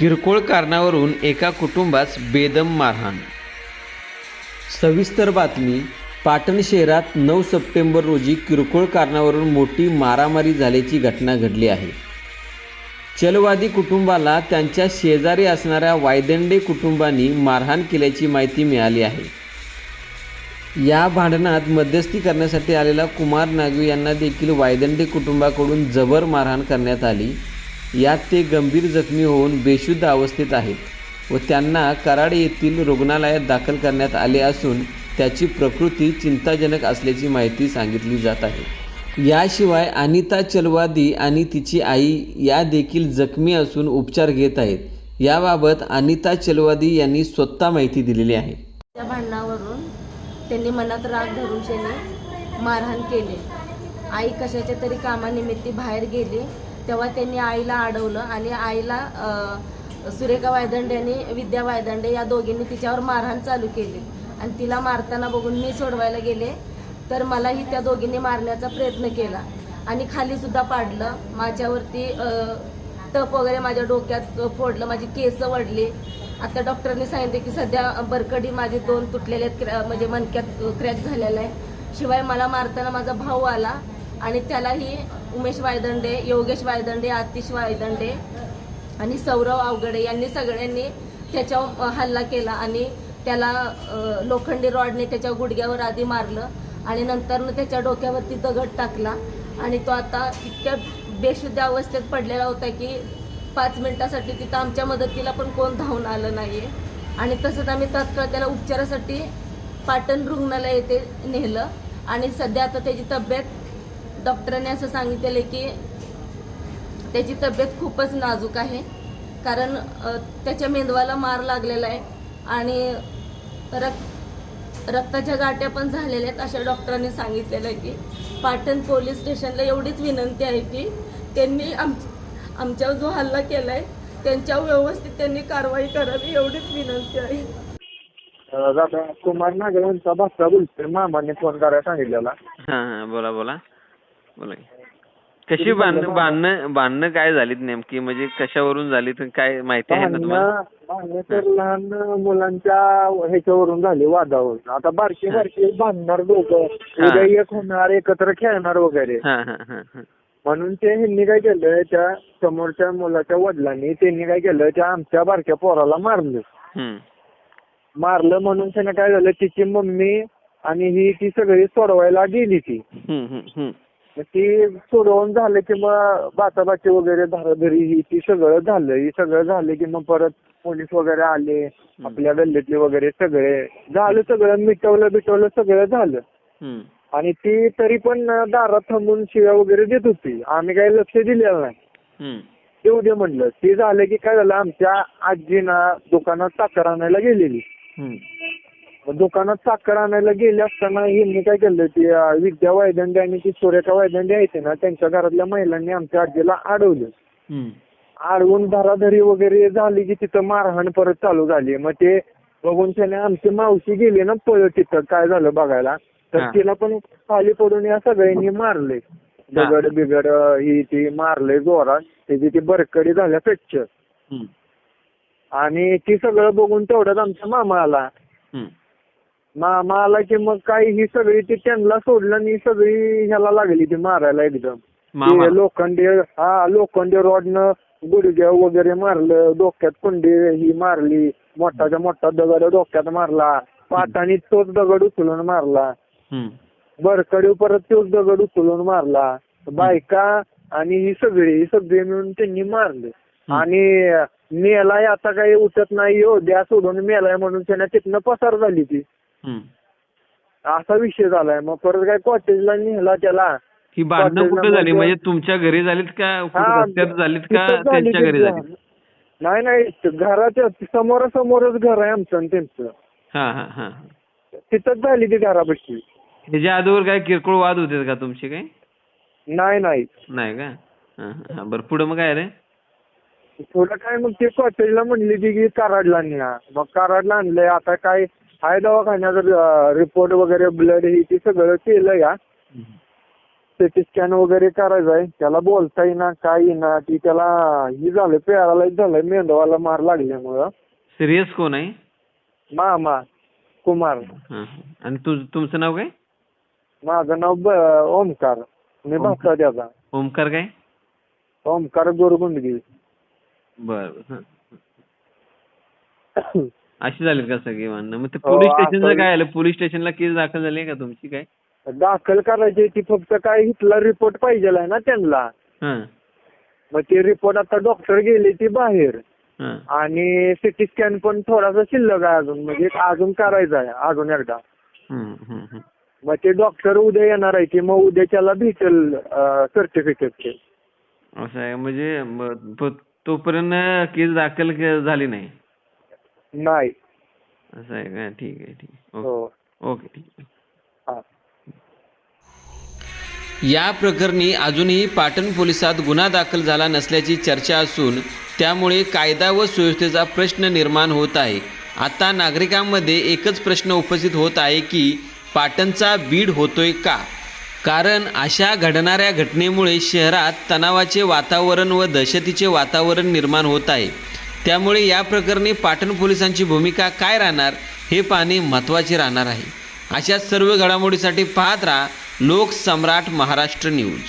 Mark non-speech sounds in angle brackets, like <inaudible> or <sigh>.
किरकोळ कारणावरून एका कुटुंबास बेदम मारहाण. सविस्तर बातमी पाटण शहरात नऊ सप्टेंबर रोजी किरकोळ कारणावरून मोठी मारामारी झाल्याची घटना घडली आहे. चलवादी कुटुंबाला त्यांच्या शेजारी असणाऱ्या वायदंडे कुटुंबांनी मारहाण केल्याची माहिती मिळाली आहे. या भांडणात मध्यस्थी करण्यासाठी आलेला कुमार नागवी यांना देखील वायदंडे कुटुंबाकडून जबर मारहाण करण्यात आली. यात ते गंभीर जखमी होऊन बेशुद्ध अवस्थेत आहेत व त्यांना कराड येथील रुग्णालयात दाखल करण्यात आले असून त्याची प्रकृती चिंताजनक असल्याची माहिती सांगितली जात आहे. याशिवाय अनिता चलवादी आणि तिची आई या देखील जखमी असून उपचार घेत आहेत. याबाबत अनिता चलवादी यांनी स्वतः माहिती दिलेली आहे. त्या भांडणावरून त्यांनी मनात राग धरून मारहाण केले. आई कशाच्या तरी कामानिमित्त बाहेर गेली. तेव्हा त्यांनी आईला अडवलं आणि आईला सुरेखा वायदंडे आणि विद्या वायदंडे या दोघींनी तिच्यावर मारहाण चालू केली. आणि तिला मारताना बघून मी सोडवायला गेले. तर मलाही त्या दोघींनी मारण्याचा प्रयत्न केला. आणि खालीसुद्धा पाडलं. माझ्यावरती टप वगैरे माझ्या डोक्यात फोडलं. माझी केस वडली. आता डॉक्टरने सांगितले की सध्या बरकडी माझे दोन तुटलेले आहेत म्हणजे मनक्यात क्रॅक झालेला आहे. शिवाय मला मारताना माझा भाऊ आला आणि त्यालाही उमेश वायदंडे योगेश वायदंडे आतिश वायदंडे आणि सौरव अवगडे यांनी सगळ्यांनी त्याच्यावर हल्ला केला आणि त्याला लोखंडी रॉडने त्याच्या गुडघ्यावर आधी मारलं आणि नंतर त्याच्या डोक्यावरती दगड टाकला आणि तो आता इतक्या बेशुद्ध अवस्थेत पडलेला होता की पाच मिनिटासाठी तिथं आमच्या मदतीला पण कोण धावून आलं नाही आणि तसंच आम्ही तात्काळ त्याला उपचारासाठी पाटण रुग्णालय येथे नेलं आणि सध्या आता त्याची तब्येत डॉक्टरांनी असं सांगितलेलं की त्याची तब्येत खूपच नाजूक आहे. कारण त्याच्या मेंदवाला मार लागलेला आहे आणि रक्त रक्ताच्या गाठ्या पण झालेल्या आहेत अशा डॉक्टरांनी सांगितलेलं आहे की पाटण पोलीस स्टेशनला एवढीच विनंती आहे की त्यांनी आम आमच्यावर जो हल्ला केला आहे त्यांच्यावर व्यवस्थित त्यांनी कारवाई करावी एवढीच विनंती आहे. दादा कुमार नागरे यांचा भाषा बोलतोय मामाने फोन करायला सांगितलेला. बोला बोला. बोला की. कशी भांडणं भांडणं भांडणं काय झालीत नेमकी? म्हणजे कशावरून झालीत? काय माहिती आहे ना तुम्हाला? भांडणं भांडणं तर लहान मुलांच्या ह्याच्यावरून झाली वादावरून. आता बारके बारके बांधणार दोघं. उद्या एक होणार एकत्र खेळणार वगैरे. हां हां हां हां. म्हणून ते ह्यांनी काय केलं त्या समोरच्या मुलाच्या वडिलांनी त्यांनी काय केलं त्या आमच्या बारक्या पोराला मारलं. हम्म. मारलं म्हणून त्यानं काय झालं तिची मम्मी आणि ही ती सगळी सोडवायला गेली ती. हम्म, हम्म, हम्म. मग ती सोडवून झालं की मग बाचाबाची वगैरे धाराधरी ही ती सगळं झालं. ही सगळं झालं की मग परत पोलीस वगैरे आले आपल्या गल्लीतले वगैरे सगळे. झालं सगळं मिटवलं बिटवलं सगळं झालं. आणि ती तरी पण दारात थांबून शिव्या वगैरे देत होती. आम्ही काही लक्ष दिलेलं नाही. येऊ दे म्हणलं. ते झालं की काय झालं आमच्या आजीना दुकानात साखर आणायला गेलेली. मग दुकानात साखर आणायला गेले असताना यांनी काय केलं ती अं, विद्या वायदंडे आणि ती सुरेखा वायदंडे आहेत ना त्यांच्या घरातल्या महिलांनी आमच्या आजीला अडवलं हम्म. अडवून धराधरी वगैरे झाली की तिथं मारहाण परत चालू झाली. मग ते बघून त्याने आमची मावशी गेली ना पळत तिथं काय झालं बघायला? तर हा. तिला पण खाली पडून या सगळ्यांनी मारले. दगड बिगड अं, ही ती मारले जोरात. त्याची ती बरकडी झाल्या फ्रॅक्चर. हम्म. आणि ती सगळं बघून तेवढ्यात आमचा मामा आला. हम्म. मामा आला की मग काय ही सगळी ती त्यांना सोडलं आणि ही सगळी ह्याला लागली ती मारायला एकदम. मामा ते लोखंडी हा लोखंडी रॉडनं गुडघ्या वगैरे मारलं डोक्यात कुंडी ही मारली मोठाच्या मोठा दगड डोक्यात मारला पाटाने तोच दगड उचलून मारला. हम्म. बरकडी परत तोच दगड उचलून मारला. बायका आणि ही सगळी ही सगळी मिळून त्यांनी मारले. आणि मेलाय आता काही उठत नाही हो द्या सोडून मेलाय म्हणून त्याने तिथनं पसार झाली ती. असा विषय झालाय. मग परत काय कॉटेजला नेला त्याला. ही भांडणं कुठे झाली? म्हणजे तुमच्या घरी झालीत का? रस्त्यात झालीत का? झाली त्यांच्या घरी झालीत? नाही नाही घराच्या समोरासमोरच घर आहे आमचं आणि त्यांचं. तिथंच झाली ती घरापाशी. ह्याच्या अगोदर काय किरकोळ वाद होते का तुमचे काही? नाही नाही. नाही का. बरं पुढं मग काय रे? थोडं काय मग ते कॉटेजला म्हणली ती की कराडला न्या मग कराडला आणलंय. आता काय आहे दवाखान्याचा रिपोर्ट वगैरे ब्लड ही ती सगळं केलं या. सिटी स्कॅन वगैरे करायचा आहे. त्याला बोलता येईना काय येईना ती त्याला ही झालं पॅरालाइज झालंय मेंदवाला मार लागल्यामुळं. सिरियस कोण आहे? मामा कुमार. हां आणि तुझ तुमचं नाव काय? माझं नाव ब- ओमकार. मी भाषा त्याचा ओमकार काय? ओमकार गोरगुंडगी. बरं. <coughs> अशी झाली का सगळी म्हणणं मग ते हो, पोलीस स्टेशनचं आपण- काय आलं? पोलीस स्टेशनला केस दाखल झाली का तुमची काय? दाखल करायची ती फक्त काय इथला रिपोर्ट पाहिजे आहे ना त्यांना. मग ते रिपोर्ट आता डॉक्टर गेले ती बाहेर. हां. आणि सिटी स्कॅन पण थोडासा शिल्लक आहे अजून. म्हणजे अजून करायचा आहे अजून एकदा. मग ते डॉक्टर उद्या येणार आहे की मग उद्या त्याला भेटेल सर्टिफिकेट असं आहे. म्हणजे तोपर्यंत केस दाखल झाली नाही? नाही. असं आहे का? ठीक आहे ठीक आहे. हो. ओके ओके ठीक आहे. हा. या प्रकरणी अजूनही पाटण पोलिसात गुन्हा दाखल झाला नसल्याची चर्चा असून त्यामुळे कायदा व सुव्यवस्थेचा प्रश्न निर्माण होत आहे. आता नागरिकांमध्ये एकच प्रश्न उपस्थित होत आहे की पाटणचा बीड होतोय का? कारण अशा घडणाऱ्या घटनेमुळे शहरात तणावाचे वातावरण व दहशतीचे वातावरण निर्माण होत आहे. त्यामुळे या प्रकरणी पाटण पोलिसांची भूमिका काय राहणार हे पाहणे महत्त्वाचे राहणार आहे. अशा सर्व घडामोडीसाठी पाहत राहा लोकसम्राट महाराष्ट्र न्यूज.